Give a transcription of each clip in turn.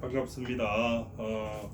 반갑습니다. 어,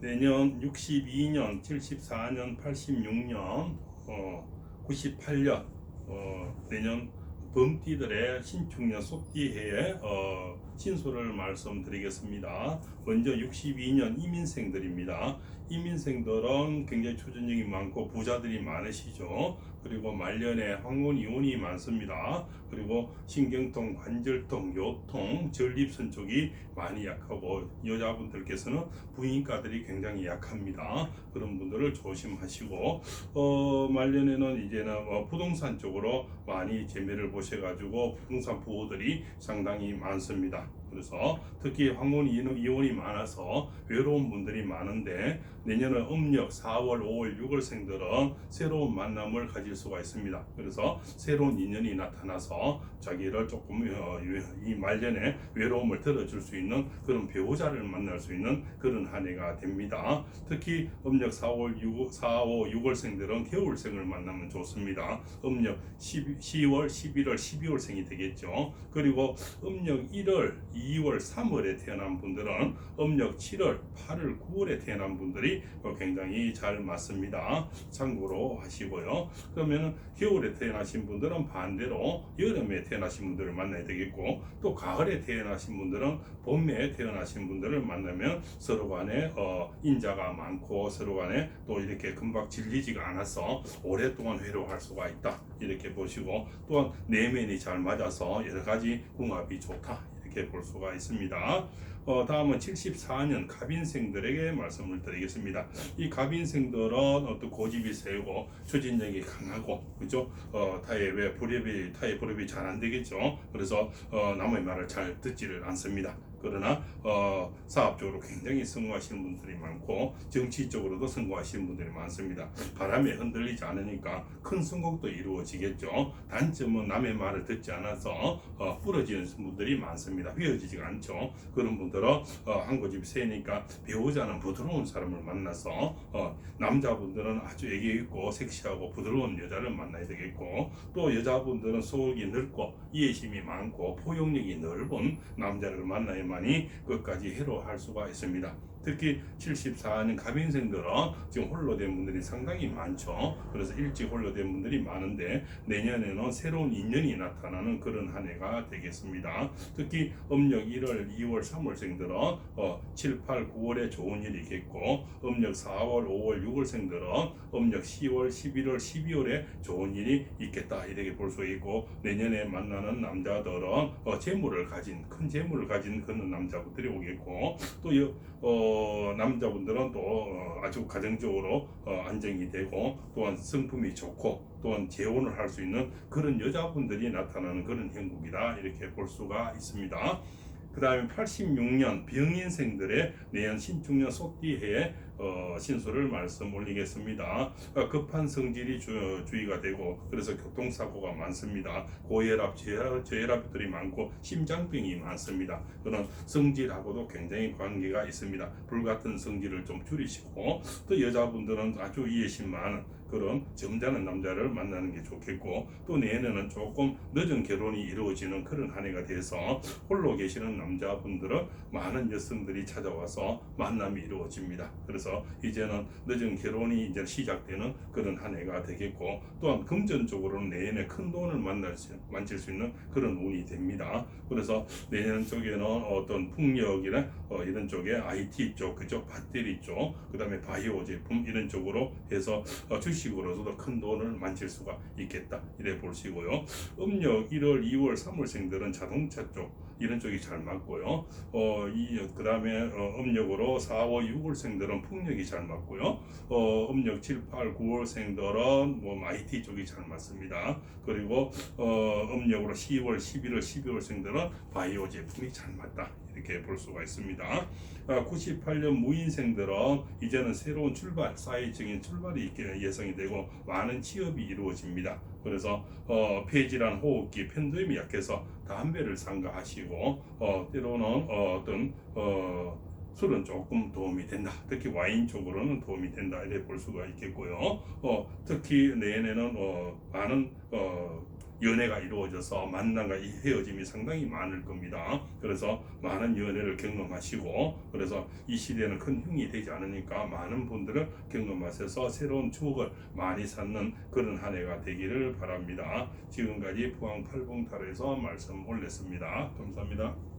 내년 62년, 74년, 86년, 어, 98년, 어, 내년 범띠들의 신축년 속띠해에 어, 신소를 말씀드리겠습니다. 먼저 62년 이민생들입니다. 이민생들은 굉장히 초전력이 많고 부자들이 많으시죠. 그리고 말년에 황혼 이혼이 많습니다. 그리고 신경통, 관절통, 요통, 전립선 쪽이 많이 약하고 여자분들께서는 부인과들이 굉장히 약합니다. 그런 분들을 조심하시고 어, 말년에는 이제는 어, 부동산 쪽으로 많이 재미를 보셔가지고 부동산 부호들이 상당히 많습니다. 그래서 특히 황혼 이혼- 이혼이 많아서 외로운 분들이 많은데 내년은 음력 4월, 5월, 6월생들은 새로운 만남을 가질 수가 있습니다. 그래서 새로운 인연이 나타나서 자기를 조금 어, 이 말년에 외로움을 들어줄 수 있는 그런 배우자를 만날 수 있는 그런 한 해가 됩니다. 특히 음력 4월, 6, 4, 5, 6월생들은 겨울생을 만나면 좋습니다. 음력 10, 10월, 11월, 12월생이 되겠죠. 그리고 음력 1월, 2월, 3월에 태어난 분들은 음력 7월, 8월, 9월에 태어난 분들이 어, 굉장히 잘 맞습니다. 참고로 하시고요. 그러면 겨울에 태어나신 분들은 반대로 여름에 태어나신 분들을 만나야 되겠고 또 가을에 태어나신 분들은 봄에 태어나신 분들을 만나면 서로 간에 어, 인자가 많고 서로 간에 또 이렇게 금방 질리지가 않아서 오랫동안 회로할 수가 있다 이렇게 보시고 또한 내면이 잘 맞아서 여러 가지 궁합이 좋다 이렇게 볼 수가 있습니다. 어, 다음은 74년 갑인생들에게 말씀을 드리겠습니다. 이 갑인생들은 어떤 고집이 세고 추진력이 강하고 그죠? 어, 타의 왜 불협이 타의 불협이 잘 안 되겠죠. 그래서 어, 남의 말을 잘 듣지를 않습니다. 그러나 어, 사업적으로 굉장히 성공하시는 분들이 많고 정치적으로도 성공하시는 분들이 많습니다. 바람에 흔들리지 않으니까 큰 성공도 이루어지겠죠. 단점은 남의 말을 듣지 않아서 어, 부러지는 분들이 많습니다. 휘어지지가 않죠. 그런 분들은 어, 한 고집이 세니까 배우자는 부드러운 사람을 만나서 어, 남자분들은 아주 애교 있고 섹시하고 부드러운 여자를 만나야 되겠고 또 여자분들은 속이 넓고 이해심이 많고 포용력이 넓은 남자를 만나야만 이 끝까지 해로할 수가 있습니다. 특히 74년 갑인생들은 지금 홀로 된 분들이 상당히 많죠. 그래서 일찍 홀로 된 분들이 많은데 내년에는 새로운 인연이 나타나는 그런 한 해가 되겠습니다. 특히 음력 1월, 2월, 3월생들은 어, 7, 8, 9월에 좋은 일이 있겠고 음력 4월, 5월, 6월생들은 음력 10월, 11월, 12월에 좋은 일이 있겠다 이렇게 볼 수 있고 내년에 만나는 남자들은 어, 재물을 가진 큰 재물을 가진 그런 남자분들이 오겠고 또 여, 어, 남자분들은 또 어, 아주 가정적으로 어, 안정이 되고 또한 성품이 좋고 또한 재혼을 할 수 있는 그런 여자분들이 나타나는 그런 형국이다 이렇게 볼 수가 있습니다. 그 다음에 86년 병인생들의 내년 신축년 속띠해에 어, 신소를 말씀 올리겠습니다. 어, 급한 성질이 주, 주의가 되고 그래서 교통사고가 많습니다. 고혈압, 저혈압, 저혈압들이 많고 심장병이 많습니다. 그런 성질하고도 굉장히 관계가 있습니다. 불같은 성질을 좀 줄이시고 또 여자분들은 아주 이해심 많은 그런 점잖은 남자를 만나는 게 좋겠고 또 내년에는 조금 늦은 결혼이 이루어지는 그런 한 해가 돼서 홀로 계시는 남자분들은 많은 여성들이 찾아와서 만남이 이루어집니다. 그래서 이제는 늦은 결혼이 이제 시작되는 그런 한 해가 되겠고 또한 금전적으로는 내년에 큰 돈을 만날 수, 만질 수 있는 그런 운이 됩니다. 그래서 내년 쪽에는 어떤 풍력이나 어, 이런 쪽에 IT 쪽, 그쪽 배터리 쪽, 그 다음에 바이오 제품 이런 쪽으로 해서 어, 주식 으로서도 큰 돈을 만질 수가 있겠다 이래 보시고요. 음력 1월, 2월, 3월생들은 자동차 쪽 이런 쪽이 잘 맞고요. 어, 이 그 다음에 어, 음력으로 4, 5, 6월생들은 풍력이 잘 맞고요. 어, 음력 7, 8, 9월생들은 뭐 IT 쪽이 잘 맞습니다. 그리고 어, 음력으로 10월, 11월, 12월생들은 바이오 제품이 잘 맞다. 이렇게 볼 수가 있습니다. 아, 98년 무인생들은 이제는 새로운 출발, 사회적인 출발이 예상이 되고 많은 취업이 이루어집니다. 그래서 어, 폐질환, 호흡기, 편도염이 약해서 담배를 삼가하시고 어, 때로는 어, 어떤 어, 술은 조금 도움이 된다. 특히 와인 쪽으로는 도움이 된다. 이렇게 볼 수가 있겠고요. 어, 특히 내년에는 어, 많은 어, 연애가 이루어져서 만남과 헤어짐이 상당히 많을 겁니다. 그래서 많은 연애를 경험하시고 그래서 이 시대는 큰 흉이 되지 않으니까 많은 분들을 경험하셔서 새로운 추억을 많이 쌓는 그런 한 해가 되기를 바랍니다. 지금까지 포항 팔봉타로에서 말씀 올렸습니다. 감사합니다.